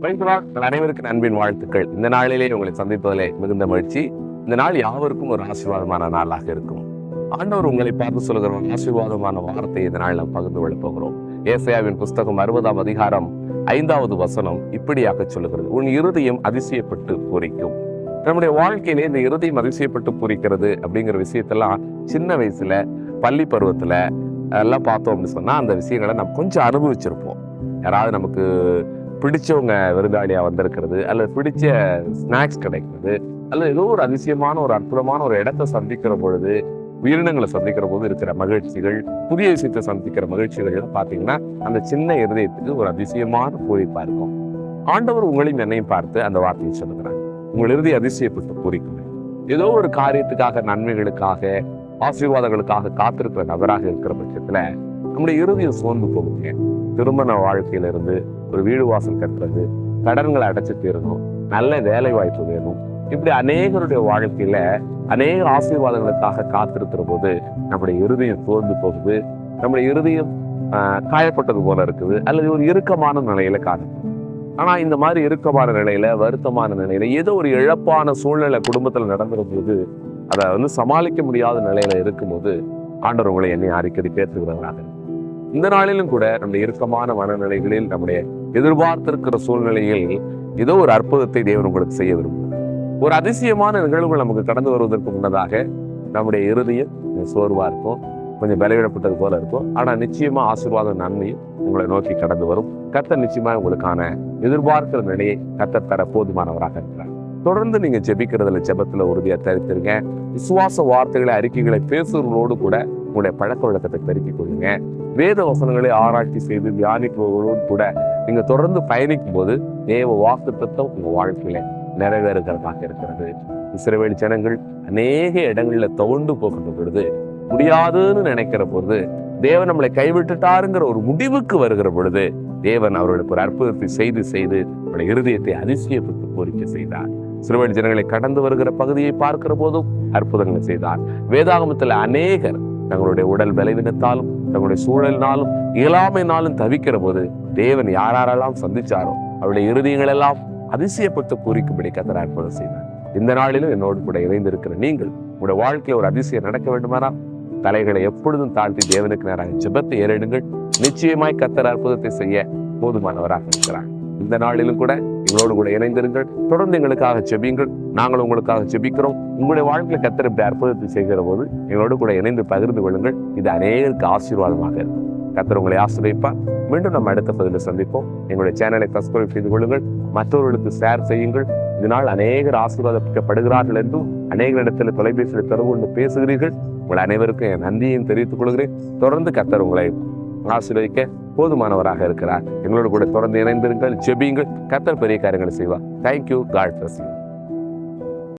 அனைவருக்கு அனைவருக்கும் அன்பின் வாழ்த்துக்கள். இந்த நாளிலே உங்களை சந்திப்பதிலே மிகுந்த மகிழ்ச்சி. இந்த நாள் யாவருக்கும் ஒரு ஆசீர்வாதமான நாளாக இருக்கும். ஆண்டவர் உங்களை பார்த்து சொல்கிற ஒரு ஆசீர்வாதமான வார்த்தை இந்த நாள் நாம் பகிர்ந்து கொள்ளப் போகிறோம். ஏசையாவின் புஸ்தகம் அறுபதாம் அதிகாரம் ஐந்தாவது வசனம் இப்படியாக சொல்லுகிறது. உன் இருதயம் அதிசயப்பட்டு பூரிக்கும். நம்முடைய வாழ்க்கையிலே இந்த இருதயம் அதிசயப்பட்டு பூரிக்கிறது அப்படிங்கிற விஷயத்தெல்லாம் சின்ன வயசுல பள்ளி பருவத்துல எல்லாம் பார்த்தோம் அப்படின்னு சொன்னா அந்த விஷயங்களை நம்ம கொஞ்சம் அனுபவிச்சிருப்போம். யாராவது நமக்கு பிடிச்சவங்க விருந்தாளியாக வந்திருக்கிறது அல்லது பிடிச்ச ஸ்நாக்ஸ் கிடைக்கிறது அல்லது ஏதோ ஒரு அதிசயமான ஒரு அற்புதமான ஒரு இடத்த சந்திக்கிற பொழுது உயிரினங்களை சந்திக்கிற போது இருக்கிற மகிழ்ச்சிகள் புதிய விஷயத்தை சந்திக்கிற மகிழ்ச்சிகள் பார்த்தீங்கன்னா அந்த சின்ன இருதயத்துக்கு ஒரு அதிசயமான பூரிப்பாக இருக்கும். ஆண்டவர் உங்களையும் என்னையும் பார்த்து அந்த வார்த்தையை சொல்லுகிறார். உங்கள் இறுதி அதிசயப்பட்டு பூரிக்கும் ஏதோ ஒரு காரியத்துக்காக நன்மைகளுக்காக ஆசீர்வாதங்களுக்காக காத்திருக்கிற நபராக இருக்கிற பட்சத்தில் நம்முடைய இறுதியை சோர்ந்து போகுங்க திருமண வாழ்க்கையில இருந்து ஒரு வீடு வாசல் கட்டுறது கடன்களை அடைச்சு தீரணும் நல்ல வேலை வாய்ப்பு வேணும். இப்படி அநேகருடைய வாழ்க்கையில அநேக ஆசீர்வாதங்களுக்காக காத்திருக்கிற போது நம்முடைய இருதயம் தோர்ந்து போகுது. நம்முடைய இருதயம் காயப்பட்டது போல இருக்குது. அல்லது ஒரு இறுக்கமான நிலையில காணும் ஆனா இந்த மாதிரி இறுக்கமான நிலையில வருத்தமான நிலையில ஏதோ ஒரு இழப்பான சூழ்நிலை குடும்பத்துல நடந்துற அதை வந்து சமாளிக்க முடியாத நிலையில இருக்கும்போது ஆண்டவர் உங்களை என்னை அடிக்கடி பேசுகிறவராக இந்த நாளிலும் கூட நம்முடைய இறுக்கமான மனநிலைகளில் நம்முடைய எதிர்பார்த்திருக்கிற சூழ்நிலையில் ஏதோ ஒரு அற்புதத்தை தேவன் உங்களுக்கு செய்ய விரும்புகிறார். ஒரு அதிசயமான நிகழ்வுகள் நமக்கு கடந்து வருவதற்கு முன்னதாக நம்முடைய இறுதியும் கொஞ்சம் இருக்கும் கொஞ்சம் பலவீனப்பட்டது போல இருக்கும். ஆனால் நிச்சயமாக ஆசீர்வாதம் நன்மையும் உங்களை நோக்கி கடந்து வரும். கர்த்தர் நிச்சயமாக உங்களுக்கான எதிர்பார்க்கிற நிலையை கர்த்தர் தர போதுமானவராக இருக்கிறார். தொடர்ந்து நீங்க ஜெபிக்கிறதுல ஜெபத்துல உறுதியாக தரித்திருங்க. விசுவாச வார்த்தைகளை அறிக்கைகளை பேசுறவங்களோடு கூட உங்களுடைய பழக்க வழக்கத்தை பெருக்கிக் கொள்ளுங்க. வேத வசனங்களை ஆராய்ச்சி செய்து தியானிப்பவர்களும் கூட நீங்கள் தொடர்ந்து பயணிக்கும் போது தேவ வாக்கு தத்துவம் வாழ்க்கையில நிறைவேறுகிறதாக இருக்கிறது. இஸ்ரவேல் ஜனங்கள் அநேக இடங்களில் தவுண்டு போகின்ற பொழுது முடியாதுன்னு நினைக்கிற பொழுது தேவன் நம்மளை கைவிட்டுட்டாருங்கிற ஒரு முடிவுக்கு வருகிற பொழுது தேவன் அவர்களுக்கு ஒரு அற்புதத்தை செய்து செய்து அவருடைய இருதயத்தை அதிசயப்பட்டு கோரிக்கை செய்தார். சிறுவழி ஜனங்களை கடந்து வருகிற பகுதியை பார்க்கிற போதும் அற்புதங்களை செய்தார். வேதாகமத்தில் அநேகர் தங்களுடைய உடல் பலவீனத்தாலும் தங்களுடைய சூழல்னாலும் இயலாமைனாலும் தவிக்கிற போது தேவன் யாரெல்லாம் சந்திச்சாரோ அவருடைய இருதயங்கள் எல்லாம் அதிசயப்பட்டு பூரிக்கும்படி கத்தர் அற்புதம் செய்தார். இந்த நாளிலும் என்னோடு கூட இணைந்திருக்கிற நீங்கள் உங்களுடைய வாழ்க்கையில் ஒரு அதிசயம் நடக்க வேண்டுமானால் தலைகளை எப்பொழுதும் தாழ்த்தி தேவனுக்கு நேராக ஜெபத்தை ஏறிடுங்கள். நிச்சயமாய் கத்தர் அற்புதத்தை செய்ய போதுமானவராக இருக்கிறார். இந்த நாளிலும் கூட எங்களோடு கூட இணைந்திருங்கள். தொடர்ந்து எங்களுக்காக செபியுங்கள் நாங்கள் உங்களுக்காக ஜெபிக்கிறோம். உங்களுடைய வாழ்க்கையில் கத்தர் இப்படி அற்புதத்தை செய்கிற போது எங்களோடு கூட இணைந்து பகிர்ந்து கொள்ளுங்கள். இது அநேகருக்கு ஆசீர்வாதமாக இருக்கும். கத்தர் உங்களை ஆசிரியப்பார் மீண்டும் நம்ம அடுத்த பதிவில் சந்திப்போம். எங்களுடைய சேனலை சப்ஸ்கிரைப் செய்து கொள்ளுங்கள். மற்றவர்களுக்கு ஷேர் செய்யுங்கள். இதனால் அநேகர் ஆசீர்வாதப்படுகிறார்கள் என்றும் அநேக தொலைபேசியில் தொடர்பு கொண்டு பேசுகிறீர்கள். உங்கள் அனைவருக்கும் என் நன்றியையும் தெரிவித்துக் கொள்கிறேன். தொடர்ந்து கத்தர் உங்களை ஆசீர்வதிக்க போதுமானவராக இருக்கிறார். எங்களோடு கூட தொடர்ந்து இணைந்திருங்கள் ஜெபியுங்கள். கத்தர் பெரிய காரியங்களை செய்வார். Thank you God bless you